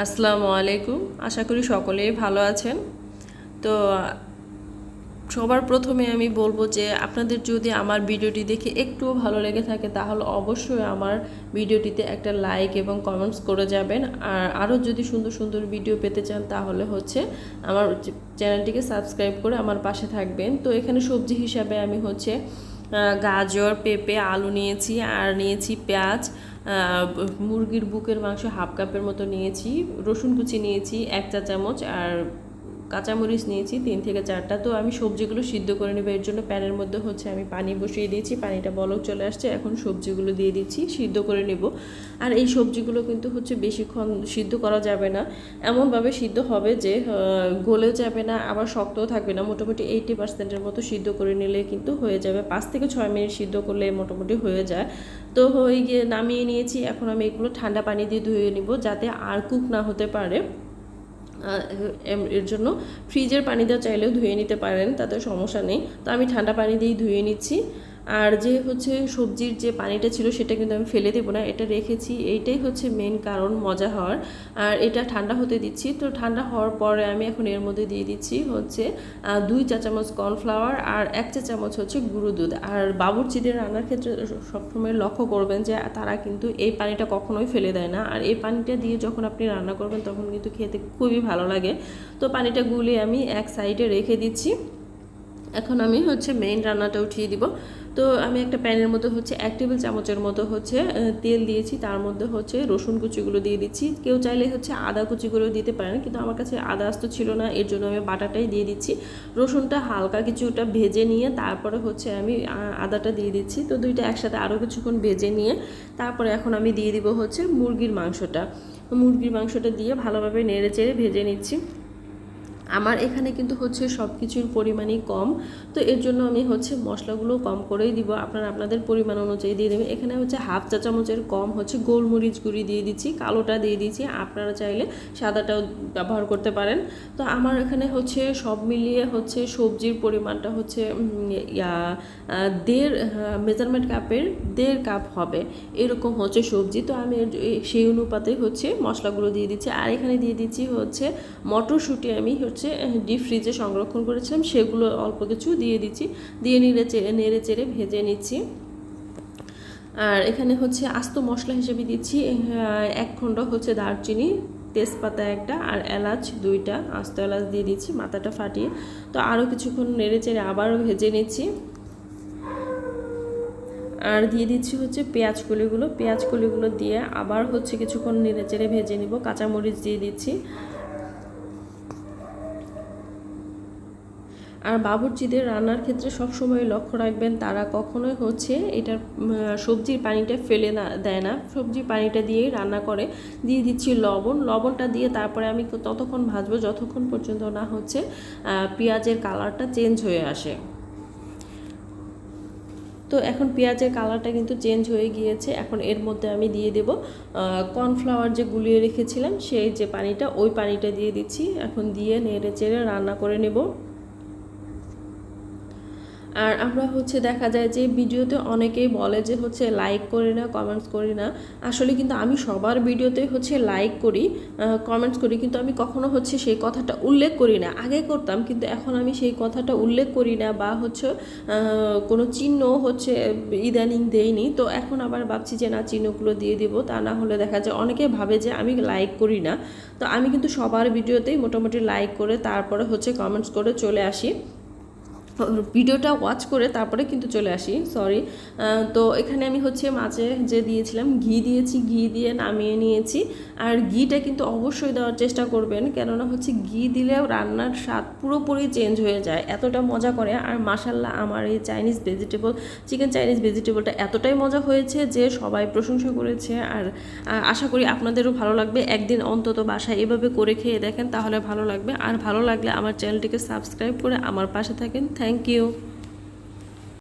আসসালামু আলাইকুম। আশা করি সকলেই ভালো আছেন। তো, সবার প্রথমে আমি বলব যে, আপনাদের যদি আমার ভিডিওটি দেখে একটুও ভালো লেগে থাকে, তাহলে অবশ্যই আমার ভিডিওটিতে একটা লাইক এবং কমেন্টস করে যাবেন। আর আরও যদি সুন্দর সুন্দর ভিডিও পেতে চান, তাহলে হচ্ছে আমার চ্যানেলটিকে সাবস্ক্রাইব করে আমার পাশে থাকবেন। তো, এখানে সবজি হিসাবে আমি হচ্ছে গাজর, পেঁপে, আলু নিয়েছি, আর নিয়েছি পেঁয়াজ মুরগির বুকের মাংস হাফ কাপের মতো নিয়েছি, রসুন কুচি নিয়েছি, এক চা চামচ, আর কাঁচামরিচ নিয়েছি, তিন থেকে চারটা। তো আমি সবজিগুলো সিদ্ধ করে নেব। এর জন্য প্যানের মধ্যে হচ্ছে আমি পানি বসিয়ে দিয়েছি। পানিটা বলক চলে আসছে। এখন সবজিগুলো দিয়ে দিচ্ছি, সিদ্ধ করে নেব। আর এই সবজিগুলো কিন্তু হচ্ছে বেশিক্ষণ সিদ্ধ করা যাবে না। এমনভাবে সিদ্ধ হবে যে গলেও যাবে না, আবার শক্তও থাকবে না। মোটামুটি এইটি পার্সেন্টের মতো সিদ্ধ করে নিলে কিন্তু হয়ে যাবে। পাঁচ থেকে ছয় মিনিট সিদ্ধ করলে মোটামুটি হয়ে যায়। তো হয়ে গিয়ে নামিয়ে নিয়েছি। এখন আমি এগুলো ঠান্ডা পানি দিয়ে ধুয়ে নিব, যাতে আর কুক না হতে পারে। এর জন্য ফ্রিজের পানি দেওয়া চাইলেও ধুয়ে নিতে পারেন, তাতে সমস্যা নেই। তো আমি ঠান্ডা পানি দিয়েই ধুয়ে নিচ্ছি। আর যে হচ্ছে সবজির যে পানিটা ছিল সেটা কিন্তু আমি ফেলে দেবো না, এটা রেখেছি। এইটাই হচ্ছে মেন কারণ, মজা হওয়ার। আর এটা ঠান্ডা হতে দিচ্ছি। তো ঠান্ডা হওয়ার পরে আমি এখন এর মধ্যে দিয়ে দিচ্ছি হচ্ছে দুই চা চামচ কর্নফ্লাওয়ার আর এক চা চামচ হচ্ছে গুঁড়ো দুধ। আর বাবুর্চিদের রান্নার ক্ষেত্রে সবসময় লক্ষ্য করবেন যে, তারা কিন্তু এই পানিটা কখনোই ফেলে দেয় না। আর এই পানিটা দিয়ে যখন আপনি রান্না করবেন, তখন কিন্তু খেতে খুবই ভালো লাগে। তো পানিটা গুলিয়ে আমি এক সাইডে রেখে দিচ্ছি। এখন আমি হচ্ছে মেইন রান্নাটা উঠিয়ে দিব। তো আমি একটা প্যানের মধ্যে হচ্ছে এক টেবিল চামচের মতো হচ্ছে তেল দিয়েছি। তার মধ্যে হচ্ছে রসুন কুচিগুলো দিয়ে দিচ্ছি। কেউ চাইলে হচ্ছে আদা কুচিগুলো দিতে পারেন, কিন্তু আমার কাছে আদা আস্ত ছিল না, এর জন্য আমি বাটাটাই দিয়ে দিচ্ছি। রসুনটা হালকা কিছুটা ভেজে নিয়ে তারপরে হচ্ছে আমি আদাটা দিয়ে দিচ্ছি। তো দুইটা একসাথে আরও কিছুক্ষণ ভেজে নিয়ে তারপরে এখন আমি দিয়ে দিব হচ্ছে মুরগির মাংসটা। মুরগির মাংসটা দিয়ে ভালোভাবে নেড়ে চেড়ে ভেজে নিচ্ছি। আমার এখানে কিন্তু হচ্ছে সব কিছুর পরিমাণই কম। তো এর জন্য আমি হচ্ছে মশলাগুলো কম করেই দিব। আপনারা আপনাদের পরিমাণ অনুযায়ী দিয়ে দেবেন। এখানে হচ্ছে হাফ চা চামচের কম হচ্ছে গোলমরিচ গুঁড়ি দিয়ে দিচ্ছি, কালোটা দিয়ে দিচ্ছি। আপনারা চাইলে সাদাটাও ব্যবহার করতে পারেন। তো আমার এখানে হচ্ছে সব মিলিয়ে হচ্ছে সবজির পরিমাণটা হচ্ছে দেড় মেজারমেন্ট কাপের দেড় কাপ হবে এরকম হচ্ছে সবজি। তো আমি সেই অনুপাতে হচ্ছে মশলাগুলো দিয়ে দিচ্ছি। আর এখানে দিয়ে দিচ্ছি হচ্ছে মটরশুঁটি আমি হচ্ছে ডিপ ফ্রিজে সংরক্ষণ করেছিলাম, সেগুলো অল্প কিছু দিয়ে দিচ্ছি, দিয়ে নেড়ে চেড়ে নেড়ে চেড়ে ভেজে নিচ্ছি। আর এখানে হচ্ছে আস্ত মশলা হিসেবে দিচ্ছি এক খণ্ড হচ্ছে দারচিনি, তেজপাতা একটা আর এলাচ দুইটা, আস্ত এলাচ দিয়ে দিচ্ছি, মাথাটা ফাটিয়ে। তো আরও কিছুক্ষণ নেড়ে চেড়ে আবারও ভেজে নিচ্ছি। আর দিয়ে দিচ্ছি হচ্ছে পেঁয়াজ কলিগুলো পেঁয়াজ কলিগুলো দিয়ে আবার হচ্ছে কিছুক্ষণ নেড়ে চেড়ে ভেজে নিব, কাঁচামরিচ দিয়ে দিচ্ছি। আর বাবুর্চিদের রান্নার ক্ষেত্রে সবসময় লক্ষ্য রাখবেন, তারা কখনোই হচ্ছে এটার সবজির পানিটা ফেলে না, দেয় না। সবজির পানিটা দিয়েই রান্না করে। দিয়ে দিচ্ছি লবণ। লবণটা দিয়ে তারপরে আমি ততক্ষণ ভাজবো যতক্ষণ পর্যন্ত না হচ্ছে পেঁয়াজের কালারটা চেঞ্জ হয়ে আসে। তো এখন পেঁয়াজের কালারটা কিন্তু চেঞ্জ হয়ে গিয়েছে। এখন এর মধ্যে আমি দিয়ে দেব কর্নফ্লাওয়ার যে গুলিয়ে রেখেছিলাম, সেই যে পানিটা, ওই পানিটা দিয়ে দিচ্ছি। এখন দিয়ে নেড়ে চেড়ে রান্না করে নেব। আর আমরা হচ্ছে দেখা যায় যে ভিডিওতে অনেকেই বলে যে হচ্ছে লাইক করি না কমেন্টস করি না। আসলে কিন্তু আমি সবার ভিডিওতে হচ্ছে লাইক করি কমেন্টস করি, কিন্তু আমি কখনো হচ্ছে সেই কথাটা উল্লেখ করি না। আগে করতাম, কিন্তু এখন আমি সেই কথাটা উল্লেখ করি না বা হচ্ছে কোনো চিহ্ন হচ্ছে ইদানিং দেইনি। তো এখন আবার ভাবছি যে না, চিহ্নগুলো দিয়ে দিব, তা না হলে দেখা যায় অনেকে ভাবে যে আমি লাইক করি না। তো আমি কিন্তু সবার ভিডিওতেই মোটামুটি লাইক করে তারপরে হচ্ছে কমেন্টস করে চলে আসি। ভিডিওটা ওয়াচ করে তারপরে কিন্তু চলে আসি সরি তো এখানে আমি হচ্ছে মাঝে যে দিয়েছিলাম, ঘি দিয়েছি, ঘি দিয়ে নামিয়ে নিয়েছি। আর ঘিটা কিন্তু অবশ্যই দেওয়ার চেষ্টা করবেন, কেননা হচ্ছে ঘি দিলেও রান্নার স্বাদ পুরোপুরি চেঞ্জ হয়ে যায়, এতটা মজা করে। আর মাসাল্লাহ আমার এই চাইনিজ ভেজিটেবল চিকেন চাইনিজ ভেজিটেবলটা এতটাই মজা হয়েছে যে সবাই প্রশংসা করেছে। আর আশা করি আপনাদেরও ভালো লাগবে। একদিন অন্তত বাসায় এভাবে করে খেয়ে দেখেন, তাহলে ভালো লাগবে। আর ভালো লাগলে আমার চ্যানেলটিকে সাবস্ক্রাইব করে আমার পাশে থাকেন। Thank you